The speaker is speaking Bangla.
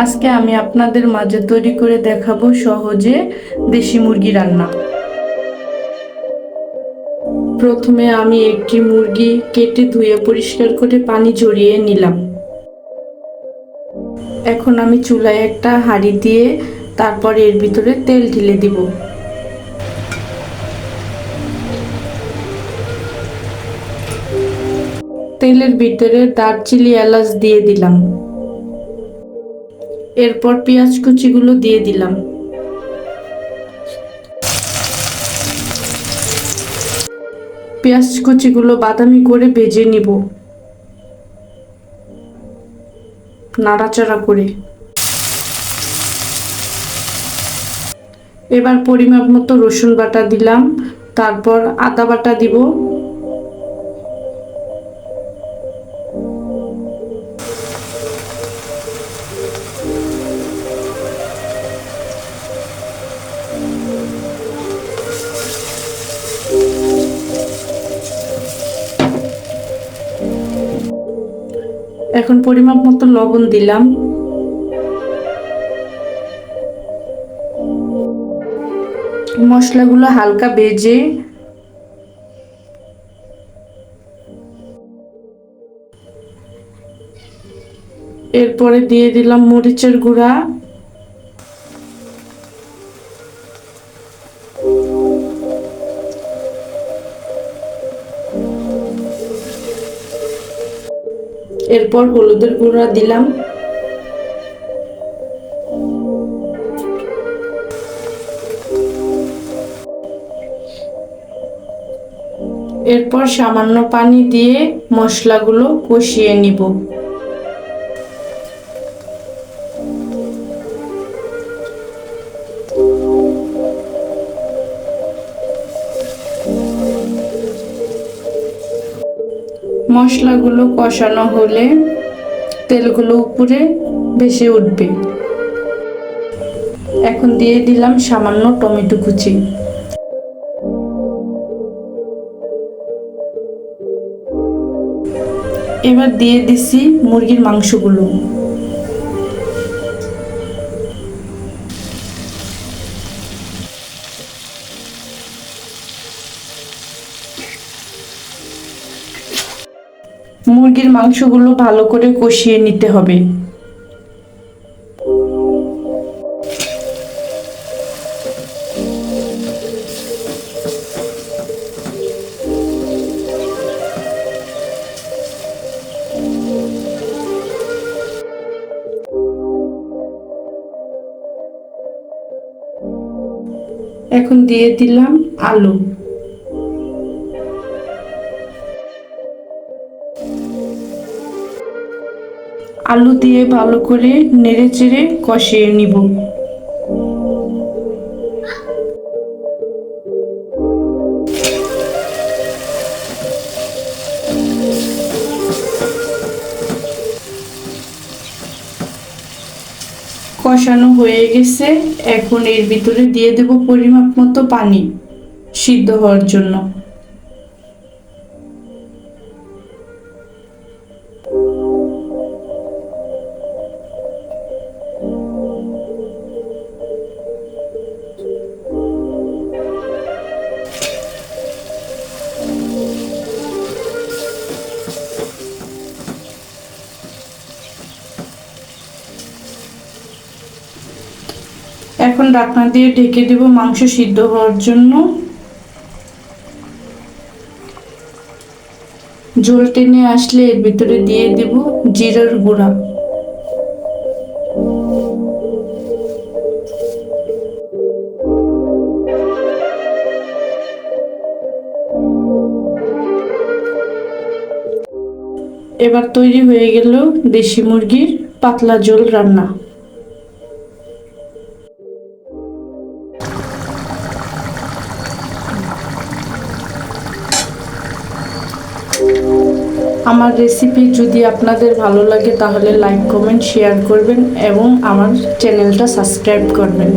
আজকে আমি আপনাদের মাঝে তৈরি করে দেখাবো সহজে দেশি মুরগি রান্না। প্রথমে আমি একটি মুরগি কেটে ধুয়ে পরিষ্কার করে পানি ঝরিয়ে নিলাম। এখন আমি চুলায় একটা হাঁড়ি দিয়ে তারপর এর ভিতরে তেল ঢেলে দিব। তেলের ভিতরে দারচিনি এলাচ দিয়ে দিলাম। এরপর পেঁয়াজ কুচিগুলো দিয়ে দিলাম। পেঁয়াজ কুচিগুলো বাদামি করে ভেজে নিব। নাড়াচাড়া করে। এবার পরিমাপ মতো রসুন বাটা দিলাম। তারপর আদা বাটা দিব। এখন পরিমাপ মতো লবণ দিলাম। মশলাগুলো হালকা বেজে এরপরে দিয়ে দিলাম মরিচের গুঁড়া। এরপর হলুদের গুঁড়া দিলাম। এরপর সামান্য পানি দিয়ে মশলাগুলো কষিয়ে নিব। মশলাগুলো কষানো হলে তেলগুলো উপরে ভেসে উঠবে। এখন দিয়ে দিলাম সামান্য টমেটো কুচি। এবার দিয়ে দিছি মুরগির মাংসগুলো। মুরগির মাংসগুলো ভালো করে কষিয়ে নিতে হবে। এখন দিয়ে দিলাম আলু। আলু দিয়ে ভালো করে নেড়ে চেড়ে কষিয়ে নিব। কষানো হয়ে গেছে। এখন এর ভিতরে দিয়ে দেব পরিমাপ মতো পানি সিদ্ধ হওয়ার জন্য। এখন ঢাকনা দিয়ে ঢেকে দেব মাংস সিদ্ধ হওয়ার জন্য। ঝোল টেনে আসলে এর ভিতরে দিয়ে দেব জিরার গুঁড়া। এবার তৈরি হয়ে গেল দেশি মুরগির পাতলা ঝোল রান্না। আমার রেসিপি যদি আপনাদের ভালো লাগে, তাহলে লাইক কমেন্ট শেয়ার করবেন এবং আমার চ্যানেলটা সাবস্ক্রাইব করবেন।